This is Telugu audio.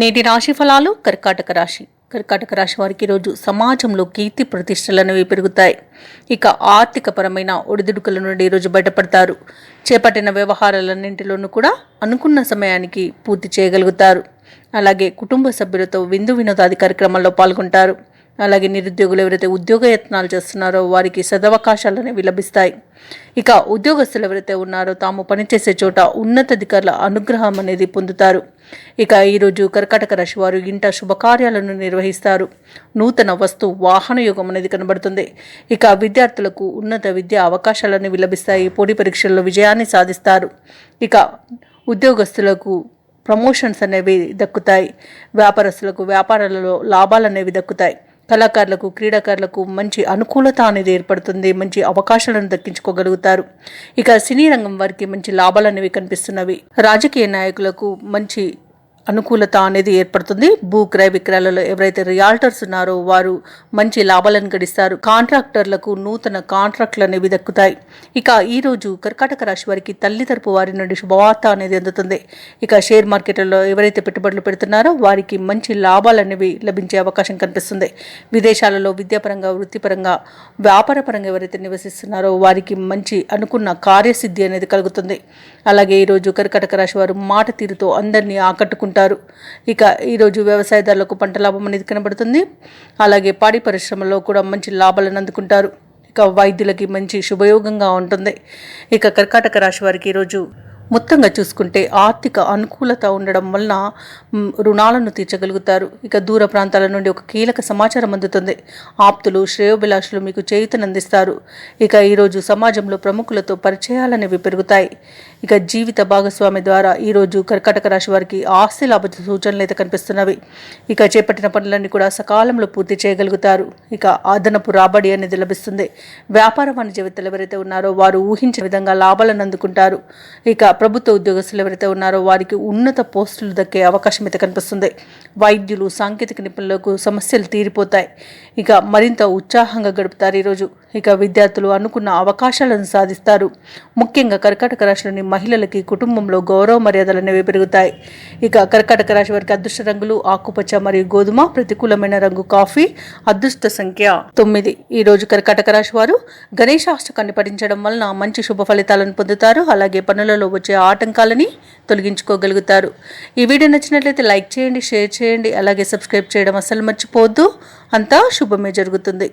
నేటి రాశి ఫలాలు కర్కాటక రాశి. కర్కాటక రాశి వారికి ఈరోజు సమాజంలో కీర్తి ప్రతిష్టలనేవి పెరుగుతాయి. ఇక ఆర్థికపరమైన ఒడిదుడుకుల నుండి ఈరోజు బయటపడతారు. చేపట్టిన వ్యవహారాలన్నింటిలోనూ కూడా అనుకున్న సమయానికి పూర్తి చేయగలుగుతారు. అలాగే కుటుంబ సభ్యులతో విందు వినోదాది కార్యక్రమాల్లో పాల్గొంటారు. అలాగే నిరుద్యోగులు ఎవరైతే ఉద్యోగ యత్నాలు చేస్తున్నారో వారికి సదవకాశాలు అనేవి లభిస్తాయి ఇక ఉద్యోగస్తులు ఎవరైతే ఉన్నారో తాము పనిచేసే చోట ఉన్నతాధికారుల అనుగ్రహం అనేది పొందుతారు. ఇక ఈరోజు కర్కాటక రాశి వారు ఇంట శుభకార్యాలను నిర్వహిస్తారు. నూతన వస్తు వాహన యోగం అనేది కనబడుతుంది. ఇక విద్యార్థులకు ఉన్నత విద్యా అవకాశాలను లభిస్తాయి పోటీ పరీక్షల్లో విజయాన్ని సాధిస్తారు. ఇక ఉద్యోగస్తులకు ప్రమోషన్స్ అనేవి దక్కుతాయి. వ్యాపారస్తులకు వ్యాపారాలలో లాభాలు అనేవి దక్కుతాయి. కళాకారులకు క్రీడాకారులకు మంచి అనుకూలత అనేది ఏర్పడుతుంది మంచి అవకాశాలను దక్కించుకోగలుగుతారు. ఇక సినీ రంగం వారికి మంచి లాభాలు అనేవి కనిపిస్తున్నవి. రాజకీయ నాయకులకు మంచి అనుకూలత అనేది ఏర్పడుతుంది. భూ క్రయ విక్రయాలలో ఎవరైతే రియాల్టర్స్ ఉన్నారో వారు మంచి లాభాలను గడిస్తారు. కాంట్రాక్టర్లకు నూతన కాంట్రాక్ట్లు అనేవి దక్కుతాయి. ఇక ఈరోజు కర్కాటక రాశి వారికి తల్లి తరపు వారి నుండి శుభవార్త అనేది అందుతుంది. ఇక షేర్ మార్కెట్లలో ఎవరైతే పెట్టుబడులు పెడుతున్నారో వారికి మంచి లాభాలు అనేవి లభించే అవకాశం కనిపిస్తుంది. విదేశాలలో విద్యాపరంగా వృత్తిపరంగా వ్యాపారపరంగా ఎవరైతే నివసిస్తున్నారో వారికి మంచి అనుకున్న కార్యసిద్ధి అనేది కలుగుతుంది. అలాగే ఈరోజు కర్కాటక రాశి వారు మాట తీరుతో అందరినీ ఆకట్టుకుంటారు ఇక ఈరోజు వ్యవసాయదారులకు పంట లాభం అనేది కనబడుతుంది. అలాగే పాడి పరిశ్రమలో కూడా మంచి లాభాలను అందుకుంటారు. ఇక వైద్యులకి మంచి శుభయోగంగా ఉంటుంది. ఇక కర్కాటక రాశి వారికి ఈరోజు మొత్తంగా చూసుకుంటే ఆర్థిక అనుకూలత ఉండడం వలన రుణాలను తీర్చగలుగుతారు. ఇక దూర ప్రాంతాల నుండి ఒక కీలక సమాచారం అందుతుంది. ఆప్తులు శ్రేయోభిలాషులు మీకు చేయుతనందిస్తారు. ఇక ఈరోజు సమాజంలో ప్రముఖులతో పరిచయాలనేవి పెరుగుతాయి. ఇక జీవిత భాగస్వామి ద్వారా ఈరోజు కర్కటక రాశి వారికి ఆస్తి లాభ సూచనలు అయితే కనిపిస్తున్నవి. ఇక చేపట్టిన పనులన్నీ కూడా సకాలంలో పూర్తి చేయగలుగుతారు. ఇక అదనపు రాబడి అనేది లభిస్తుంది. వ్యాపార వాణిజ్యవేత్తలు ఎవరైతే ఉన్నారో వారు ఊహించిన విధంగా లాభాలను అందుకుంటారు. ఇక ప్రభుత్వ ఉద్యోగస్తులు ఎవరైతే ఉన్నారో వారికి ఉన్నత పోస్టులు దక్కే అవకాశం అయితే కనిపిస్తుంది. వైద్యులు సాంకేతిక నిపుణులకు సమస్యలు తీరిపోతాయి. ఇక మరింత ఉత్సాహంగా గడుపుతారు ఈరోజు. ఇక విద్యార్థులు అనుకున్న అవకాశాలను సాధిస్తారు. ముఖ్యంగా కర్కాటక రాశిలోని మహిళలకి కుటుంబంలో గౌరవ మర్యాదలు అనేవి పెరుగుతాయి. ఇక కర్కాటక రాశి వారికి అదృష్ట రంగులు ఆకుపచ్చ మరియు గోధుమ ప్రతికూలమైన రంగు కాఫీ అదృష్ట సంఖ్య తొమ్మిది. ఈ రోజు కర్కాటక రాశి వారు గణేశాష్టకాన్ని పఠించడం వలన మంచి శుభ ఫలితాలను పొందుతారు. అలాగే పనులలో వచ్చే ఆటంకాలని తొలగించుకోగలుగుతారు. ఈ వీడియో నచ్చినట్లయితే లైక్ చేయండి షేర్ చేయండి. అలాగే సబ్స్క్రైబ్ చేయడం అస్సలు మర్చిపోవద్దు. అంతా శుభమే జరుగుతుంది.